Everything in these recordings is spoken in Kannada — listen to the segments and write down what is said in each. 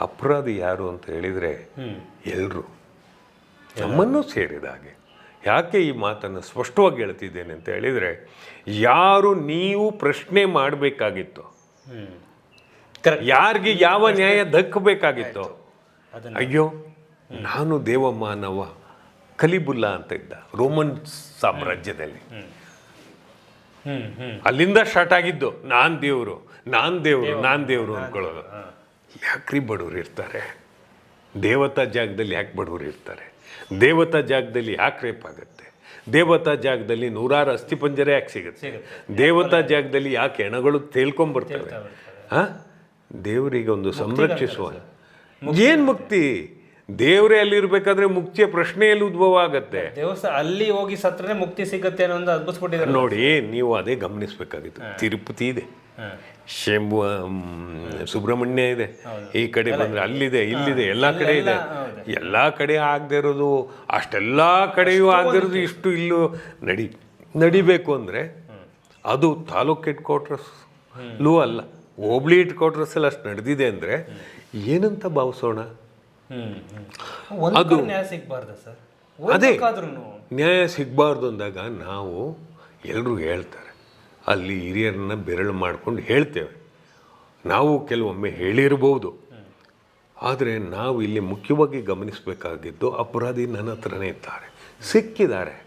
ಅಪರಾಧಿ ಯಾರು ಅಂತ ಹೇಳಿದರೆ ಎಲ್ಲರೂ ನಮ್ಮನ್ನು ಸೇರಿದ ಹಾಗೆ. ಯಾಕೆ ಈ ಮಾತನ್ನು ಸ್ಪಷ್ಟವಾಗಿ ಹೇಳ್ತಿದ್ದೇನೆ ಅಂತ ಹೇಳಿದರೆ ಯಾರು ನೀವು ಪ್ರಶ್ನೆ ಮಾಡಬೇಕಾಗಿತ್ತು. ಯಾರಿಗೆ ಯಾವ ನ್ಯಾಯ ದಕ್ಕಬೇಕಾಗಿತ್ತು? ಅಯ್ಯೋ ನಾನು ದೇವಮಾನವ ಕಲಿಬುಲ್ಲ ಅಂತ ಇದ್ದ ರೋಮನ್ ಸಾಮ್ರಾಜ್ಯದಲ್ಲಿ. ಅಲ್ಲಿಂದ ಸ್ಟಾರ್ಟ್ ಆಗಿದ್ದು ನಾನ್ ದೇವರು ನಾನ್ ದೇವರು ನಾನ್ ದೇವರು ಅನ್ಕೊಳ್ಳೋದು ಯಾಕ್ರಿ ಬಡವರು ಇರ್ತಾರೆ? ದೇವತಾ ಜಾಗದಲ್ಲಿ ಯಾಕೆ ಬಡವ್ರು ಇರ್ತಾರೆ? ದೇವತಾ ಜಾಗದಲ್ಲಿ ಯಾಕೆ ರೇಪ್ ಆಗುತ್ತೆ? ದೇವತಾ ಜಾಗದಲ್ಲಿ ನೂರಾರು ಅಸ್ಥಿಪಂಜರ ಯಾಕೆ ಸಿಗುತ್ತೆ? ದೇವತಾ ಜಾಗದಲ್ಲಿ ಯಾಕೆ ಹೆಣಗಳು ತೇಲ್ಕೊಂಬರ್ತವೆ ಆ ದೇವರಿಗೆ ಒಂದು ಸಂರಕ್ಷಿಸುವ. ಏನು ಮುಕ್ತಿ? ದೇವರೇ ಅಲ್ಲಿರ್ಬೇಕಾದ್ರೆ ಮುಕ್ತಿಯ ಪ್ರಶ್ನೆಯಲ್ಲಿ ಉದ್ಭವ ಆಗತ್ತೆ ದೇವಸ್ಥಾನ ಅಲ್ಲಿ ಹೋಗಿ ಸತ್ರನೇ ಮುಕ್ತಿ ಸಿಗುತ್ತೆ ಅನ್ನೋ ಒಂದು ಅದ್ಭುತಪಟ್ಟಿದ್ದಾರೆ ನೋಡಿ ನೀವು ಅದೇ ಗಮನಿಸಬೇಕಾಗಿತ್ತು. ತಿರುಪತಿ ಇದೆ. ಶಂಭು ಸುಬ್ರಹ್ಮಣ್ಯ ಇದೆ. ಈ ಕಡೆ ಬಂದರೆ ಅಲ್ಲಿದೆ ಇಲ್ಲಿದೆ ಎಲ್ಲ ಕಡೆ ಇದೆ. ಎಲ್ಲ ಕಡೆ ಆಗದೆ ಇರೋದು ಅಷ್ಟೆಲ್ಲ ಕಡೆಯೂ ಆಗದಿರೋದು ಇಷ್ಟು ಇಲ್ಲೂ ನಡಿ ನಡಿಬೇಕು ಅಂದರೆ ಅದು ತಾಲೂಕು ಹೆಡ್ ಕ್ವಾರ್ಟರ್ಸ್ ಲೂ ಅಲ್ಲ ಹೋಬ್ಳಿ ಹೆಡ್ ಕ್ವಾರ್ಟರ್ಸಲ್ಲಿ ಅಷ್ಟು ನಡೆದಿದೆ ಅಂದರೆ ಏನಂತ ಭಾವಿಸೋಣ? ಅದು ಹ್ಮ್. ಒಂದು ನ್ಯಾಯ ಸಿಗ್ಬಾರ್ದ ಸರ್? ಓದಕ್ಕಾದ್ರೂ ನ್ಯಾಯ ಸಿಗಬಾರ್ದು ಅಂದಾಗ ನಾವು ಎಲ್ಲರೂ ಹೇಳ್ತಾರೆ ಅಲ್ಲಿ ಹಿರಿಯರನ್ನ ಬೆರಳು ಮಾಡ್ಕೊಂಡು ಹೇಳ್ತೇವೆ. ನಾವು ಕೆಲವೊಮ್ಮೆ ಹೇಳಿರಬಹುದು ಆದರೆ ನಾವು ಇಲ್ಲಿ ಮುಖ್ಯವಾಗಿ ಗಮನಿಸಬೇಕಾಗಿದ್ದು ಅಪರಾಧಿ ನನ್ನ ಹತ್ರನೇ ಇದ್ದಾರೆ. ಸಿಕ್ಕಿದ್ದಾರೆ.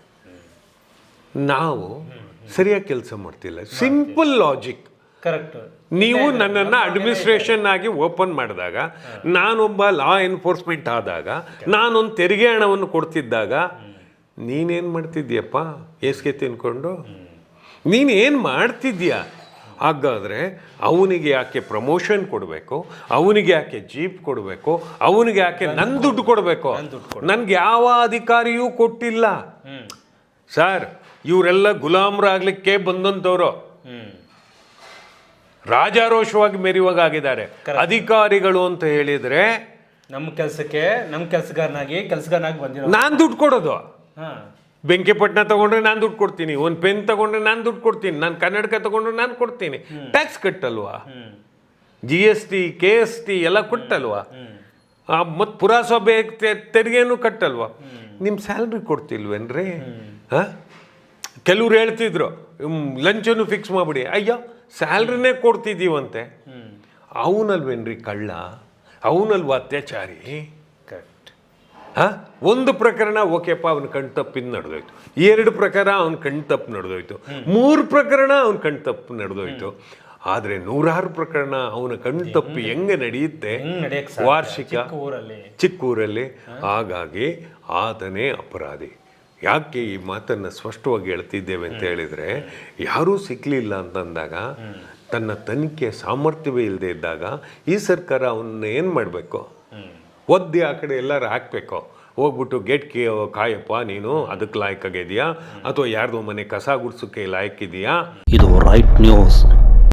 ನಾವು ಸರಿಯಾಗಿ ಕೆಲಸ ಮಾಡ್ತಿಲ್ಲ. ಸಿಂಪಲ್ ಲಾಜಿಕ್ ಕರೆಕ್ಟ್ ನೀವು ನನ್ನನ್ನು ಅಡ್ಮಿನಿಸ್ಟ್ರೇಷನ್ ಆಗಿ ಓಪನ್ ಮಾಡಿದಾಗ ನಾನೊಬ್ಬ ಲಾ ಎನ್ಫೋರ್ಸ್ಮೆಂಟ್ ಆದಾಗ ನಾನೊಂದು ತೆರಿಗೆ ಹಣವನ್ನು ಕೊಡ್ತಿದ್ದಾಗ ನೀನೇನು ಮಾಡ್ತಿದ್ದೀಯಪ್ಪ? ಏಸ್ಗೆ ತಿನ್ಕೊಂಡು? ನೀನು ಏನು ಮಾಡ್ತಿದ್ಯಾ? ಹಾಗಾದರೆ ಅವನಿಗೆ ಯಾಕೆ ಪ್ರಮೋಷನ್ ಕೊಡಬೇಕು? ಅವನಿಗೆ ಯಾಕೆ ಜೀಪ್ ಕೊಡಬೇಕು? ಅವನಿಗೆ ಯಾಕೆ ನನ್ನ ದುಡ್ಡು ಕೊಡಬೇಕು? ನನಗೆ ಯಾವ ಅಧಿಕಾರಿಯೂ ಕೊಟ್ಟಿಲ್ಲ. ಸರ್ ಇವರೆಲ್ಲ ಗುಲಾಮರಾಗಲಿಕ್ಕೆ ಬಂದಂಥವ್ರು ರಾಜಾರೋಷವಾಗಿ ಮೆರೆಯುವಾಗಿದ್ದಾರೆ ಅಧಿಕಾರಿಗಳು ಅಂತ ಹೇಳಿದರೆ ನಮ್ಮ ಕೆಲಸಕ್ಕೆ ನಮ್ಮ ಕೆಲಸಗಾರನಾಗಿ ಕೆಲಸಗಾರನಾಗಿ ಬಂದಿರೋ ನಾನು ದುಡ್ಡು ಕೊಡೋದು. ಹಾ. ಬೆಂಕಿಪಟ್ಟಣ ತಗೊಂಡ್ರೆ ನಾನು ದುಡ್ಡು ಕೊಡ್ತೀನಿ ಒಂದು ಪೆನ್ ತಗೊಂಡ್ರೆ ನಾನು ದುಡ್ಡು ಕೊಡ್ತೀನಿ ನಾನು ಕನ್ನಡಕ ತಗೊಂಡ್ರೆ ನಾನು ಕೊಡ್ತೀನಿ. Tax ಕಟ್ಟಲ್ವಾ? G S T K S T ಎಲ್ಲ ಕೊಟ್ಟಲ್ವಾ? ಮತ್ತು ಪುರಸಭೆ ತೆರಿಗೆನೂ ಕಟ್ಟಲ್ವಾ? ನಿಮ್ಮ ಸ್ಯಾಲ್ರಿ ಕೊಡ್ತಿಲ್ವೇನ್ರಿ? ಹಾಂ? ಕೆಲವ್ರು ಹೇಳ್ತಿದ್ರು ಲಂಚನ್ನು ಫಿಕ್ಸ್ ಮಾಡಿಬಿಡಿ. ಅಯ್ಯೋ ಸ್ಯಾಲ್ರಿನೇ ಕೊಡ್ತಿದ್ದೀವಂತೆ ಅವನಲ್ವೇನ್ರಿ ಕಳ್ಳ? ಅವನಲ್ವಾ ಅತ್ಯಾಚಾರಿ? ಹಾ? ಒಂದು ಪ್ರಕರಣ ಓಕೆಪ್ಪ ಅವನ ಕಣ್ ತಪ್ಪಿಂದ ನಡೆದೋಯ್ತು. ಎರಡು ಪ್ರಕಾರ ಅವನ ಕಣ್ ತಪ್ಪು ನಡೆದೋಯ್ತು. ಮೂರು ಪ್ರಕರಣ ಅವನ ಕಣ್ ತಪ್ಪು ನಡೆದೋಯ್ತು. ಆದರೆ ನೂರಾರು ಪ್ರಕರಣ ಅವನ ಕಣ್ ತಪ್ಪು ಹೆಂಗೆ ನಡೆಯುತ್ತೆ? ವಾರ್ಷಿಕ ಚಿಕ್ಕ ಊರಲ್ಲಿ. ಚಿಕ್ಕೂರಲ್ಲಿ. ಹಾಗಾಗಿ ಆತನೇ ಅಪರಾಧಿ. ಯಾಕೆ ಈ ಮಾತನ್ನು ಸ್ಪಷ್ಟವಾಗಿ ಹೇಳ್ತಿದ್ದೇವೆ ಅಂತ ಹೇಳಿದರೆ ಯಾರೂ ಸಿಕ್ಕಲಿಲ್ಲ ಅಂತಂದಾಗ ತನ್ನ ತನಿಖೆ ಸಾಮರ್ಥ್ಯವೇ ಇಲ್ಲದೆ ಇದ್ದಾಗ ಈ ಸರ್ಕಾರ ಅವನ್ನ ಏನು ಮಾಡಬೇಕು? ಒದ್ದಿ ಆ ಕಡೆ ಎಲ್ಲರೂ ಹಾಕಬೇಕು. ಹೋಗ್ಬಿಟ್ಟು ಗೇಟ್ ಕಾಯಪ್ಪ, ನೀನು ಅದಕ್ಕೆ ಲಾಯಕ್ಕಾಗಿದೆಯಾ ಅಥವಾ ಯಾರ್ದೋ ಮನೆ ಕಸ ಗುಡ್ಸೋಕ್ಕೆ ಲಾಯಕ್ಕಿದೆಯಾ ಇದು ರೈಟ್ ನ್ಯೂಸ್